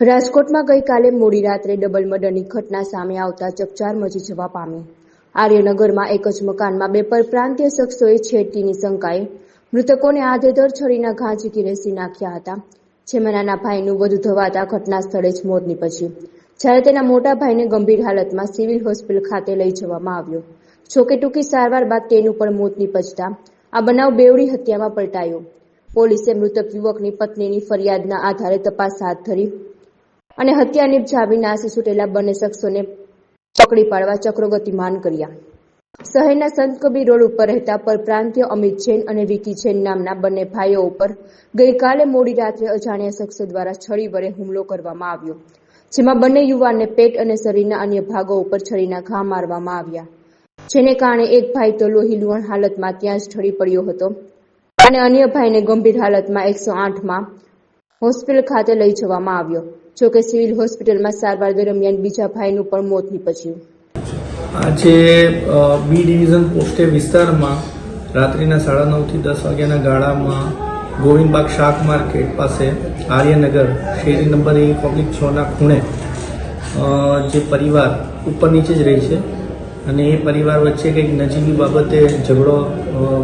રાજકોટમાં ગઈકાલે મોડી રાત્રે ડબલ મર્ડરની ઘટના સામે આવતા ચકચાર મચી જવા પામી. આર્યનગરમાં એક જ મકાનમાં બે પરપ્રાંતીય શખ્સોએ છેડતીની શંકાએ મૃતકોને આધેધર છરીના ઘા ઝીકી રેસી નાખ્યા હતા. જેમાં નાના ભાઈનું વધુ ધવાતા ઘટના સ્થળે જ મોત નીપજ્યું. જ્યારે તેના મોટા ભાઈને ગંભીર હાલતમાં સિવિલ હોસ્પિટલ ખાતે લઈ જવામાં આવ્યો. જોકે ટૂંકી સારવાર બાદ તેનું પણ મોત નીપજતા આ બનાવ બેવડી હત્યામાં પલટાયો. પોલીસે મૃતક યુવકની પત્નીની ફરિયાદના આધારે તપાસ હાથ ધરી અને હત્યા નિપજાવી નાસી છૂટેલા બંને શખ્સોને પકડી પાડવા ચક્રો કર્યા. શહેરના સંત રોડ ઉપર રહેતા પરપ્રાંતીય અમિત જૈન અને વિકી જૈન નામના બંને ભાઈઓ ઉપર ગઈકાલે મોડી રાત્રે અજાણ્યા શખ્સો દ્વારા છરી વડે હુમલો કરવામાં આવ્યો, જેમાં બંને યુવાનને પેટ અને શરીરના અન્ય ભાગો ઉપર છરીના ઘા મારવામાં આવ્યા. જેને કારણે એક ભાઈ તો લોહી લુહાણ હાલતમાં ત્યાં જ ઠળી પડ્યો હતો અને અન્ય ભાઈને ગંભીર હાલતમાં એકસો આઠમાં હોસ્પિટલ ખાતે લઈ જવામાં આવ્યો, જોકે સિવિલ હોસ્પિટલમાં સારવાર દરમિયાન બીજા ભાઈનું પણ મોત નીપજ્યું. આજે બી ડિવિઝન પોસ્ટે વિસ્તારમાં રાત્રિના સાડા નવથી દસ વાગ્યાના ગાળામાં ગોવિંદબાગ શાક માર્કેટ પાસે આર્યનગર, શેરી નંબર એક, પબ્લિક છના ખૂણે જે પરિવાર ઉપર નીચે જ રહે છે. અને એ પરિવાર વચ્ચે કંઈક નજીવી બાબતે ઝઘડો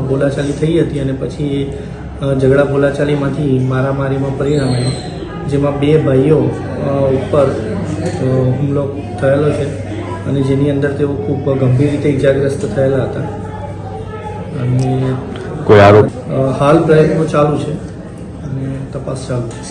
બોલાચાલી થઈ હતી અને પછી ઝઘડા બોલાચાલીમાંથી મારામારીમાં પરિણમેલો જેમાં બે ભાઈઓ ઉપર હુમલો થયેલો છે અને જેની અંદર તેઓ ખૂબ ગંભીર રીતે ઇજાગ્રસ્ત થયેલા હતા. અને કોઈ આરોપ? હાલ પ્રયત્નો ચાલુ છે અને તપાસ ચાલુ છે.